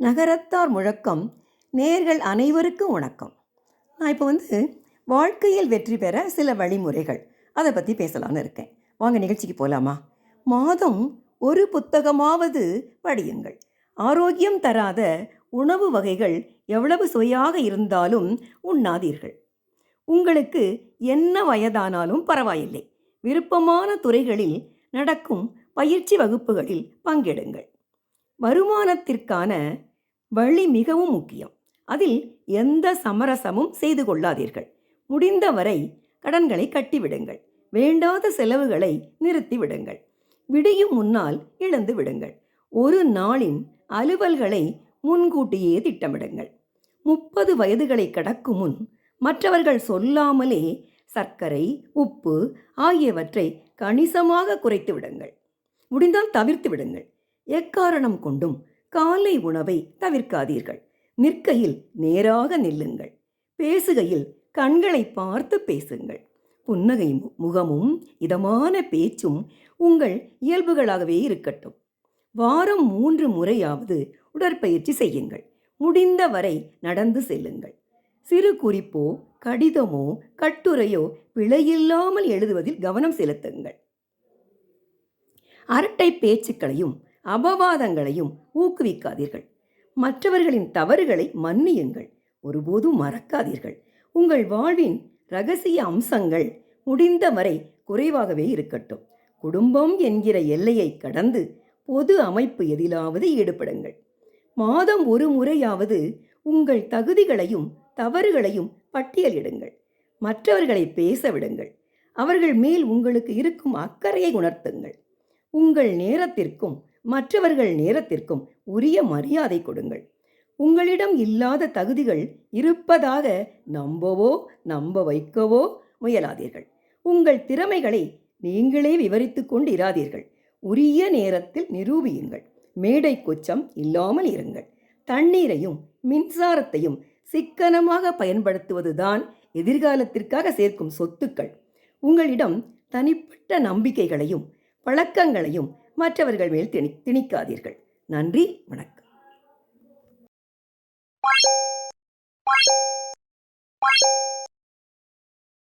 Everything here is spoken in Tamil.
நகரத்தார் முழக்கம் நேர்கள் அனைவருக்கும் வணக்கம். நான் இப்போ வந்து வாழ்க்கையில் வெற்றி பெற சில வழிமுறைகள். அதை பற்றி பேசலாம்னு இருக்கேன். வாங்க நிகழ்ச்சிக்கு போகலாமா மாதம் ஒரு புத்தகமாவது படியுங்கள். ஆரோக்கியம் தராத உணவு வகைகள் எவ்வளவு சுவையாக இருந்தாலும் உண்ணாதீர்கள். உங்களுக்கு என்ன வயதானாலும் பரவாயில்லை. விருப்பமான துறைகளில் நடக்கும் பயிற்சி வகுப்புகளில் பங்கெடுங்கள். வருமானத்திற்கான வழி மிகவும் முக்கியம். அதில் எந்த சமரசமும் செய்து கொள்ளாதீர்கள். முடிந்தவரை கடன்களை கட்டிவிடுங்கள். வேண்டாத செலவுகளை நிறுத்திவிடுங்கள். விடியும் முன்னால் இழந்து விடுங்கள். ஒரு நாளின் அலுவல்களை முன்கூட்டியே திட்டமிடுங்கள். முப்பது வயதுகளை கடக்கும் முன் மற்றவர்கள் சொல்லாமலே சர்க்கரை உப்பு ஆகியவற்றை கணிசமாக குறைத்து விடுங்கள் முடிந்தால் தவிர்த்து விடுங்கள். எக்காரணம் கொண்டும் காலை உணவை தவிர்க்காதீர்கள். நிற்கையில் நேராக நில்லுங்கள். பேசுகையில் கண்களை பார்த்து பேசுங்கள். புன்னகை முகமும் இதமான பேச்சும் உங்கள் இயல்புகளாகவே இருக்கட்டும். வாரம் மூன்று முறையாவது உடற்பயிற்சி செய்யுங்கள். முடிந்தவரை நடந்து செல்லுங்கள். சிறு குறிப்போ கடிதமோ கட்டுரையோ பிழையில்லாமல் எழுதுவதில் கவனம் செலுத்துங்கள். அரட்டை பேச்சுக்களையும் அபவாதங்களையும் ஊக்குவிக்காதீர்கள். மற்றவர்களின் தவறுகளை மன்னியுங்கள். ஒருபோதும் மறக்காதீர்கள். உங்கள் வாழ்வின் ரகசிய அம்சங்கள் முடிந்தவரை குறைவாகவே இருக்கட்டும். குடும்பம் என்கிற எல்லையை கடந்து பொது அமைப்பு எதிலாவது ஈடுபடுங்கள். மாதம் ஒரு முறையாவது உங்கள் தகுதிகளையும் தவறுகளையும் பட்டியலிடுங்கள். மற்றவர்களை பேச விடுங்கள். அவர்கள் மேல் உங்களுக்கு இருக்கும் அக்கறையை உணர்த்துங்கள். உங்கள் நேரத்திற்கும் மற்றவர்கள் நேரத்திற்கும் உரிய மரியாதை கொடுங்கள். உங்களிடம் இல்லாத தகுதிகள் இருப்பதாக நம்பவோ நம்ப வைக்கவோ முயலாதீர்கள். உங்கள் திறமைகளை நீங்களே விவரித்து கொண்டு இராதீர்கள் உரிய நேரத்தில் நிரூபியுங்கள். மேடை கொச்சம் இல்லாமல் இருங்கள். தண்ணீரையும் மின்சாரத்தையும் சிக்கனமாக பயன்படுத்துவதுதான் எதிர்காலத்திற்காக சேர்க்கும் சொத்துக்கள். உங்களிடம் தனிப்பட்ட நம்பிக்கைகளையும் பழக்கங்களையும் மற்றவர்கள் மேல் திணி திணிக்காதீர்கள். நன்றி வணக்கம்.